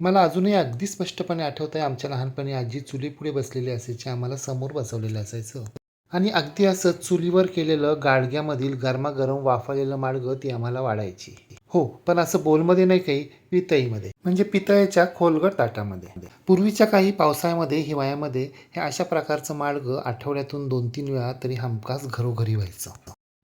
मला अजूनही अगदी स्पष्टपणे आठवत आहे आमच्या लहानपणी आजी चुलीपुढे बसलेली असायची आम्हाला समोर बसवलेलं असायचं. आणि अगदी असं चुलीवर केलेलं गाडग्यामधील गरमागरम वाफाळलेलं माडगं ती आम्हाला वाढायची. हो पण असं बोलमध्ये नाही काही पितळीमध्ये. म्हणजे पितळेच्या खोलगट ताटामध्ये. पूर्वीच्या काही पावसाळ्यामध्ये हिवाळ्यामध्ये हे अशा प्रकारचं माडगं आठवड्यातून दोन तीन वेळा तरी हमखास घरोघरी व्हायचं.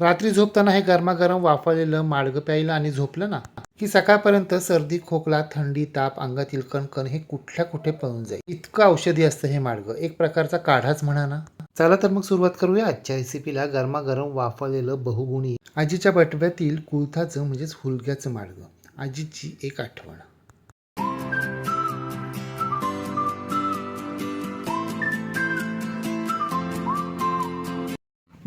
रात्री झोपताना हे गरमागरम वाफळलेलं माडगं प्यायलं आणि झोपलं ना? की सकाळपर्यंत सर्दी खोकला थंडी ताप अंगातील कणकण हे कुठल्या कुठे पळून जाईल? इतकं औषधी असतं हे माडगं एक प्रकारचा काढाच म्हणा ना. चला तर मग सुरुवात करूया आजच्या रेसिपीला गरमागरम वाफळलेलं बहुगुणी. आजीच्या बटव्यातील कुळथाचं म्हणजेच हुलग्याचं माडगं आजीची एक आठवण.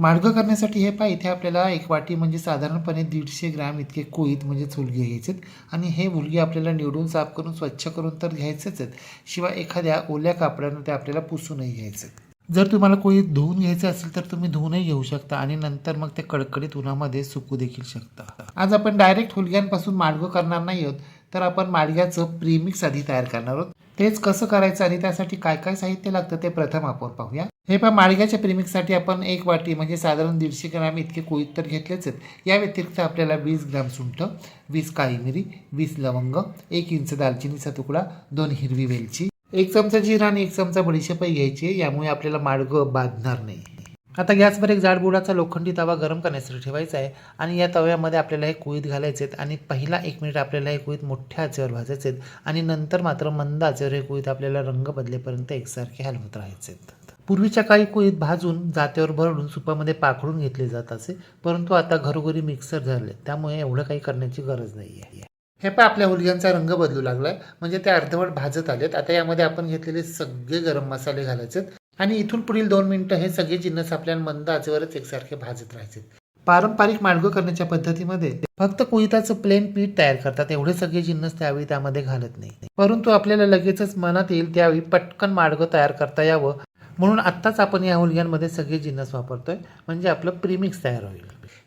माडगं करण्यासाठी हे पहा इथे आपल्याला एक वाटी म्हणजे साधारणपणे दीडशे ग्रॅम इतके कोळीत म्हणजे हुलगे घ्यायचेत. आणि हे मुलगे आपल्याला निवडून साफ करून स्वच्छ करून तर घ्यायचेच आहेत. शिवाय एखाद्या ओल्या कापडानं ते आपल्याला पुसूनही घ्यायचे जर तुम्हाला कोळीत धुवून घ्यायचं असेल तर तुम्ही धुवूनही घेऊ शकता आणि नंतर मग ते कडकडीत उन्हामध्ये सुकू देखील शकता. आज आपण डायरेक्ट हुलग्यांपासून माडगं करणार नाही आहोत. तर आपण माडग्याचं प्रीमिक्स आधी तयार करणार आहोत. तेच कसं करायचं आणि त्यासाठी काय काय साहित्य लागतं ते प्रथम आपण पाहूया. हे पण माळग्याच्या प्रेमिकसाठी आपण एक वाटी म्हणजे साधारण दीडशे ग्राम इतके कोळीत तर घेतलेच आहेत. या व्यतिरिक्त आपल्याला वीस ग्राम सुंठ वीस काळी मिरी वीस लवंग एक इंच दालचिनीचा तुकडा दोन हिरवी वेलची एक चमचा जिरा आणि एक चमचा बडीशेपही घ्यायची यामुळे आपल्याला माळगं बांधणार नाही आता गॅसवर एक जाड बुडाचा लोखंडी तवा गरम करण्यासाठी ठेवायचा आहे आणि या तव्यामध्ये आपल्याला हे कुळीत घालायचे आहेत आणि पहिला एक मिनिट आपल्याला हे कुळीत मोठ्या आचेवर भाजायचे आहेत आणि नंतर मात्र मंद आचेवर हे कुळीत आपल्याला रंग बदलेपर्यंत एकसारखे हलवत राहायचे आहेत पूर्वीच्या काळी कुळीत भाजून जात्यावर भरडून सुपामध्ये पाखडून घेतले जात असे परंतु आता घरोघरी मिक्सर झाले त्यामुळे एवढं काही करण्याची गरज नाही आहे हे पण आपल्या हुलग्यांचा रंग बदलू लागलाय. म्हणजे ते अर्धवट भाजत आलेत. आता यामध्ये आपण घेतलेले सगळे गरम मसाले घालायचे आणि इथून पुढील दोन मिनिटं हे सगळे जिन्नस आपल्याला मंद आचेवरच एकसारखे भाजत राहायचे पारंपरिक माडगं करण्याच्या पद्धतीमध्ये फक्त कुहिताचं प्लेन पीठ तयार करतात एवढे सगळे जिन्नस त्यावेळी त्यामध्ये घालत नाही. परंतु आपल्याला लगेचच मनात येईल त्यावेळी पटकन माडगं तयार करता यावं म्हणून आत्ताच आपण या हुलग्यांमध्ये सगळे जिन्नस वापरतोय. म्हणजे आपलं प्रीमिक्स तयार होईल.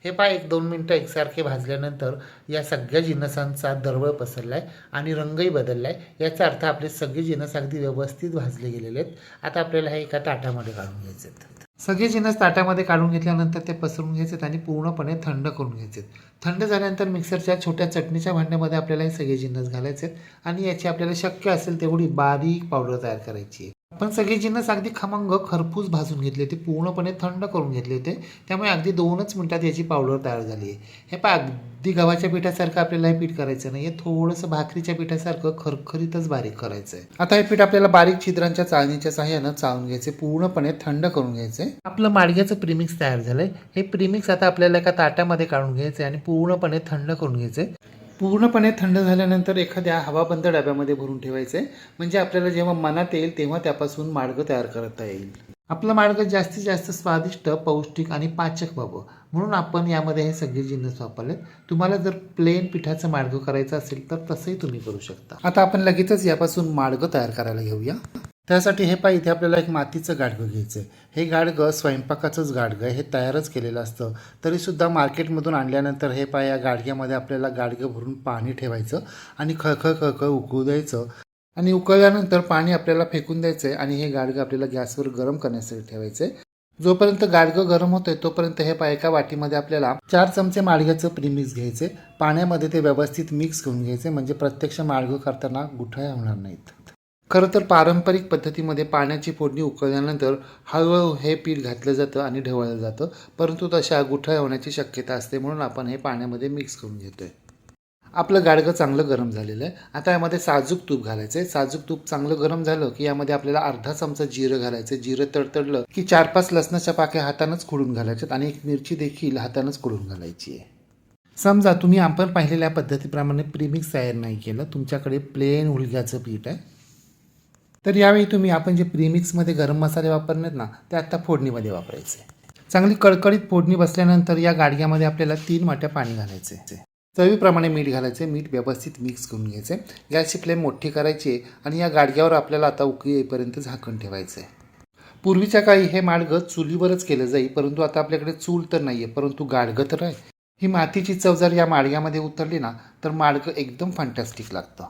हे पहा एक दोन मिनटं एकसारखे भाजल्यानंतर या सगळ्या जिन्नसांचा दरवळ पसरला आहे आणि रंगही बदलला आहे याचा अर्थ आपले सगळे जिन्नस अगदी व्यवस्थित भाजले गेलेले आहेत. आता आपल्याला हे एका ताटामध्ये काढून घ्यायचे आहेत. सगळे जिन्नस ताटामध्ये काढून घेतल्यानंतर ते पसरून घ्यायचे आणि पूर्णपणे थंड करून घ्यायचे थंड झाल्यानंतर मिक्सरच्या छोट्या चटणीच्या भांड्यामध्ये आपल्याला हे सगळे जिन्नस घालायचे आहेत आणि याची आपल्याला शक्य असेल तेवढी बारीक पावडर तयार करायची आहे. आपण सगळे जिन्नस अगदी खमंग खरपूस भाजून घेतले होते पूर्णपणे थंड करून घेतले होते. त्यामुळे अगदी दोनच मिनिटात याची पावडर तयार झाली आहे. हे पा अगदी गव्हाच्या पिठासारखं आपल्याला हे पीठ करायचं नाही हे थोडंसं भाकरीच्या पिठासारखं खरखरीतच बारीक करायचं आहे आता हे पीठ आपल्याला बारीक छिद्रांच्या चाळणीच्या सहाय्यानं चाळून घ्यायचे पूर्णपणे थंड करून घ्यायचे आपलं माडग्याचं प्रीमिक्स तयार झालंय. हे प्रीमिक्स आता आपल्याला एका ताटामध्ये काढून घ्यायचे आणि पूर्णपणे थंड करून घ्यायचे पूर्णपणे थंड झाल्यानंतर एखाद्या हवाबंद डब्यामध्ये भरून ठेवायचं. आहे म्हणजे आपल्याला जेव्हा मनात येईल तेव्हा त्यापासून माडगं तयार करता येईल. आपलं माडगं जास्तीत जास्त स्वादिष्ट पौष्टिक आणि पाचक व्हावं. म्हणून आपण यामध्ये हे सगळे जिन्नस वापरले. तुम्हाला जर प्लेन पिठाचं माडगं करायचं असेल तर तसंही तुम्ही करू शकता. आता आपण लगेचच यापासून माडगं तयार करायला घेऊया. त्यासाठी हे पहा इथे आपल्याला एक मातीचं गाडगं घ्यायचं आहे हे गाडगं स्वयंपाकाचंच गाडगं हे तयारच केलेलं असतं. तरीसुद्धा मार्केटमधून आणल्यानंतर हे पाय या गाडग्यामध्ये आपल्याला गाडगं भरून पाणी ठेवायचं आणि खळखळ खळखळ उकळू द्यायचं. आणि उकळल्यानंतर पाणी आपल्याला फेकून द्यायचं आहे आणि हे गाडगं आपल्याला गॅसवर गरम करण्यासाठी ठेवायचं आहे जोपर्यंत गाडगं गरम होतंय तोपर्यंत हे पाय एका वाटीमध्ये आपल्याला चार चमचे माडग्याचं प्रीमिक्स घ्यायचे पाण्यामध्ये ते व्यवस्थित मिक्स करून घ्यायचे म्हणजे प्रत्यक्ष माडगं करताना गुठळ्या होणार नाहीत. खरं तर पारंपरिक पद्धतीमध्ये पाण्याची फोडणी उकळल्यानंतर हळूहळू हे पीठ घातलं जातं आणि ढवळलं जातं परंतु तशा गुठळ्या होण्याची शक्यता असते म्हणून आपण हे पाण्यामध्ये मिक्स करून घेतोय. आपलं गाडगं चांगलं गरम झालेलं आहे. आता यामध्ये साजूक तूप घालायचं आहे साजूक तूप चांगलं गरम झालं की यामध्ये आपल्याला अर्धा चमचा जिरं घालायचं जिरं तडतडलं की चार पाच लसणाच्या पाक्या हातानंच खुडून घालायच्यात आणि एक मिरची देखील हातानंच खुडून घालायची आहे. समजा तुम्ही आपण पाहिलेल्या पद्धतीप्रमाणे प्रीमिक्स तयार नाही केलं. तुमच्याकडे प्लेन हुलग्याचं पीठ आहे. तर यावेळी तुम्ही आपण जे प्रीमिक्समध्ये गरम मसाले वापरलेत ना ते आत्ता फोडणीमध्ये वापरायचे. चांगली कडकडीत फोडणी बसल्यानंतर या गाडग्यामध्ये आपल्याला तीन वाट्या पाणी घालायचे. चवीप्रमाणे मीठ घालायचे मीठ व्यवस्थित मिक्स करून घ्यायचे. गॅसची फ्लेम मोठी करायची आणि या गाडग्यावर आपल्याला आता उकळी येईपर्यंत झाकण ठेवायचं. आहे पूर्वीच्या काळी हे माडगं चुलीवरच केलं जाई परंतु आता आपल्याकडे चूल तर नाही आहे परंतु गाडगं तर आहे. ही मातीची चव जर या माडग्यामध्ये उतरली ना तर माडगं एकदम फॅन्टॅस्टिक लागतं.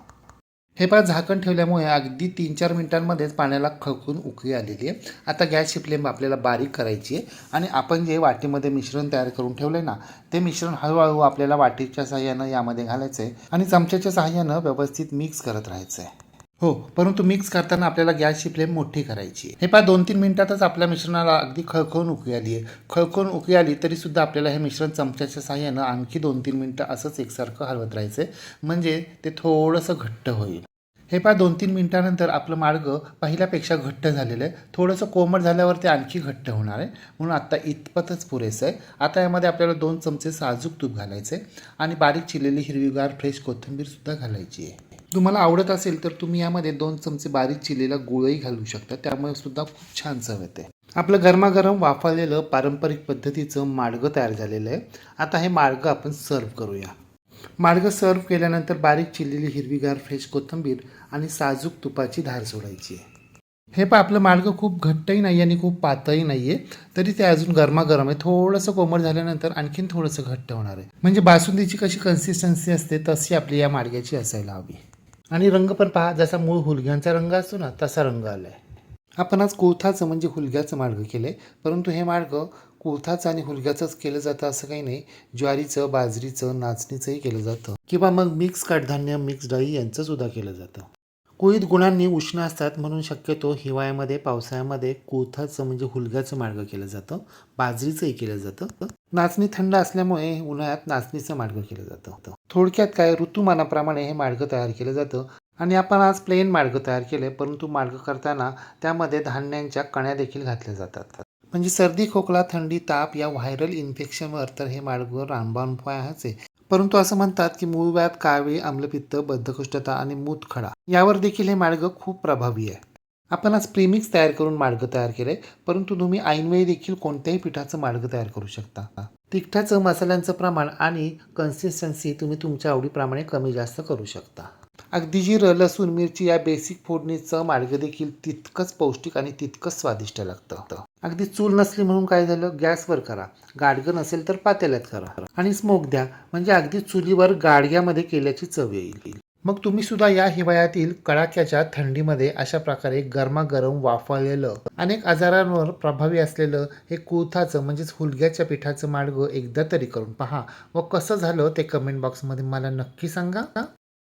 हे पहा झाकण ठेवल्यामुळे अगदी तीन चार मिनिटांमध्येच पाण्याला खळकून उकळी आलेली आहे. आता गॅसची फ्लेम आपल्याला बारीक करायची आहे आणि आपण जे वाटीमध्ये मिश्रण तयार करून ठेवलं आहे ना ते मिश्रण हळूहळू आपल्याला वाटीच्या सहाय्यानं यामध्ये घालायचं आहे आणि चमच्याच्या साहाय्यानं व्यवस्थित मिक्स करत राहायचं आहे. हो परंतु मिक्स करताना आपल्याला गॅसची फ्लेम मोठी करायची आहे. हे पहा दोन तीन मिनिटातच आपल्या मिश्रणाला अगदी खळखळून उकळी आली आहे. खळखळून उकळी आली तरीसुद्धा आपल्याला हे मिश्रण चमच्याच्या सहाय्यानं आणखी दोन तीन मिनटं असंच एकसारखं हलवत राहायचं आहे. म्हणजे ते थोडंसं घट्ट होईल. हे पहा दोन तीन मिनटानंतर आपलं मार्ग पहिल्यापेक्षा घट्ट झालेलं आहे. थोडंसं कोमट झाल्यावर ते आणखी घट्ट होणार आहे. म्हणून आत्ता इतपतच पुरेसं आहे. आता यामध्ये आपल्याला दोन चमचे साजूक तूप घालायचे आणि बारीक चिरलेली हिरवीगार फ्रेश कोथिंबीरसुद्धा घालायची आहे. तुम्हाला आवडत असेल तर तुम्ही यामध्ये दोन चमचे बारीक चिरलेला गुळही घालू शकता. त्यामुळे सुद्धा खूप छान चव येते आपलं गरमागरम वाफाळलेलं पारंपरिक पद्धतीचं माडगं तयार झालेलं आहे. आता हे माडगं आपण सर्व करूया. मार्ग सर्व केल्यानंतर बारीक चिरलेली हिरवीगार फ्रेश कोथिंबीर आणि साजूक तुपाची धार सोडायची आहे. हे पहा आपलं मार्ग खूप घट्टही नाही आणि खूप पातळही नाही आहे तरी ते अजून गरमागरम आहे. थोडंसं कोमट झाल्यानंतर आणखीन थोडंसं घट्ट होणार आहे. म्हणजे बासुंदीची कशी कन्सिस्टन्सी असते तशी आपली या मार्ग्याची असायला हवी. आणि रंग पण पहा जसा मूळ हुलग्यांचा रंग असतो ना तसा रंग आला आहे आपण आज कोथाचं म्हणजे हुलग्याचं मार्ग केलं आहे परंतु हे मार्ग कुळथाचं आणि हुलग्याचंच केलं जातं असं काही नाही. ज्वारीचं बाजरीचं नाचणीचंही केलं जातं. किंवा मग मिक्स कडधान्य मिक्स डाळी यांचं सुद्धा केलं जातं. कुळीत गुणांनी उष्ण असतात म्हणून शक्यतो हिवाळ्यामध्ये पावसाळ्यामध्ये कुळथाचं म्हणजे हुलग्याचं मार्ग केलं जातं. बाजरीचंही केलं जातं. नाचणी थंड असल्यामुळे उन्हाळ्यात नाचणीचं मार्ग केलं जातं. थोडक्यात काय ऋतुमानाप्रमाणे हे मार्ग तयार केलं जातं. आणि आपण आज प्लेन मार्ग तयार केले परंतु मार्ग करताना त्यामध्ये धान्यांच्या कण्या देखील घातल्या जातात. म्हणजे सर्दी खोकला थंडी ताप या व्हायरल इन्फेक्शनवर तर हे माडगं रामबाण उपाय आहेच आहे परंतु असं म्हणतात की मूळव्याध काळवे आम्लपित्त बद्धकोष्ठता आणि मूतखडा यावर देखील हे मार्ग खूप प्रभावी आहे. आपण आज प्रीमिक्स तयार करून मार्ग तयार केले परंतु तुम्ही ऐनवेळी देखील कोणत्याही पिठाचं मार्ग तयार करू शकता. तिखटाचं मसाल्यांचं प्रमाण आणि कन्सिस्टन्सी तुम्ही तुमच्या आवडीप्रमाणे कमी जास्त करू शकता. अगदी जिरं लसूण मिरची या बेसिक फोडणीचं मार्ग देखील तितकंच पौष्टिक आणि तितकंच स्वादिष्ट लागतं. अगदी चूल नसली म्हणून काय झालं? गॅसवर करा. गाडगं नसेल तर पातेल्यात करा. आणि स्मोक द्या. म्हणजे अगदी चुलीवर गाडग्यामध्ये केल्याची चव येईल. मग तुम्ही सुद्धा या हिवाळ्यातील कडाक्याच्या थंडीमध्ये अशा प्रकारे गरमागरम वाफळलेलं अनेक आजारांवर प्रभावी असलेलं हे कुळथाचं म्हणजेच हुलग्याच्या पिठाचं माडगं एकदा तरी करून पहा. व कसं झालं ते कमेंट बॉक्समध्ये मला नक्की सांगा.